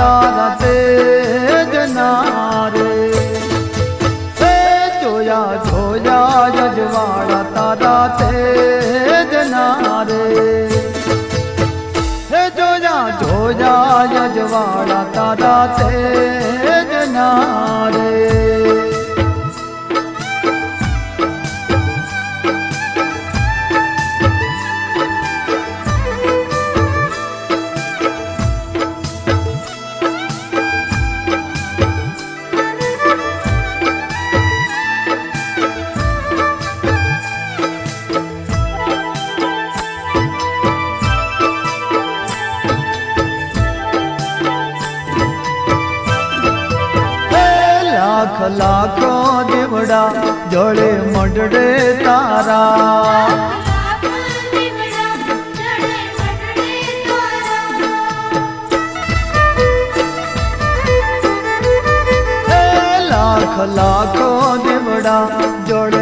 તારા તેજના રે એ જોયા જોયા યજવાળા તારા તેજના રે હે જોયા જોયા યજવાળા તારા તેજના રે લાખ લાખો દીવડા જોડે મડડે તારા. લાખ લાખો દીવડા જોડે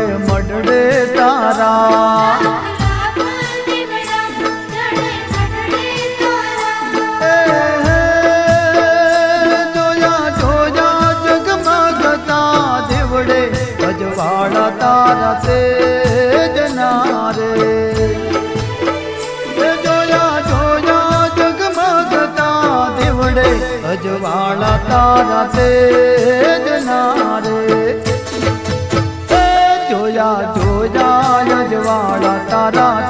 દીવડે અજવાળા તારા તેજના રે હે જોયા જોયા અજવાળા તારા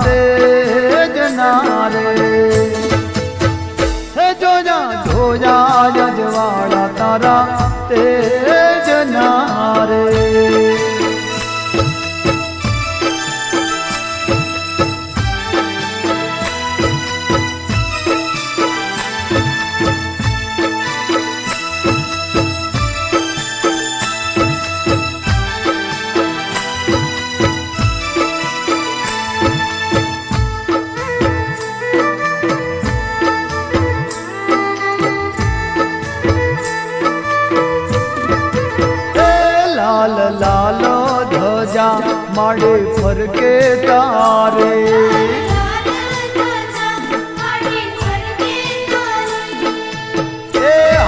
काले फर के तारे।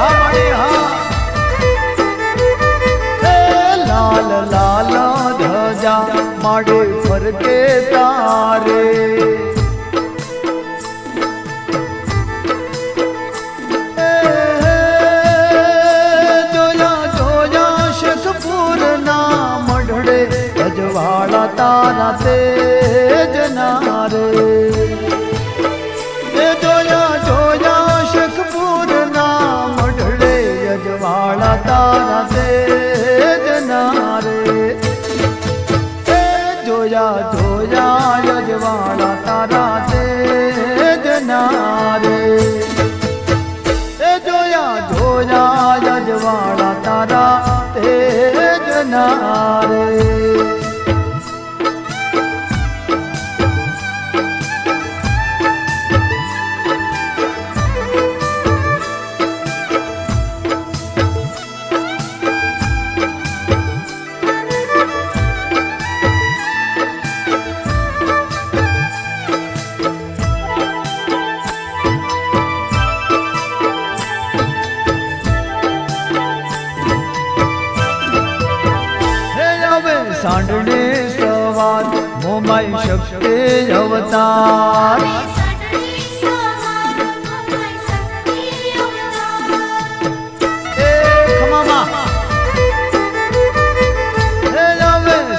हाँ, हाँ। लाल लाला ध्वजा माड़े फर के तारे। અજવાળા સાંડણે સવાર મોમાઈ શક્તિ અવતાર.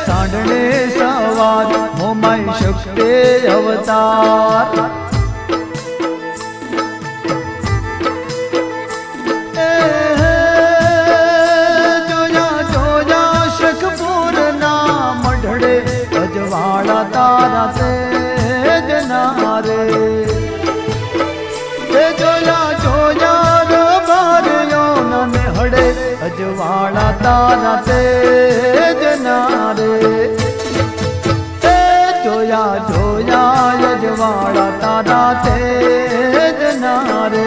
સાંડને સવાર મોમાઈ શક્તિ અવતાર. અજવાળા તારા તેજ ના રે તે જોયા જોયા અજવાળા તારા તેજ ના રે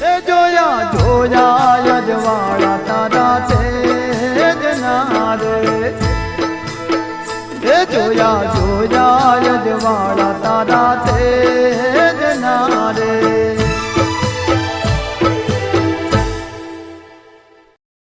તે જોયા જોયા અજવાળા તારા તેજ ના રે તે જોયા જોયા અજવાળા તારા રે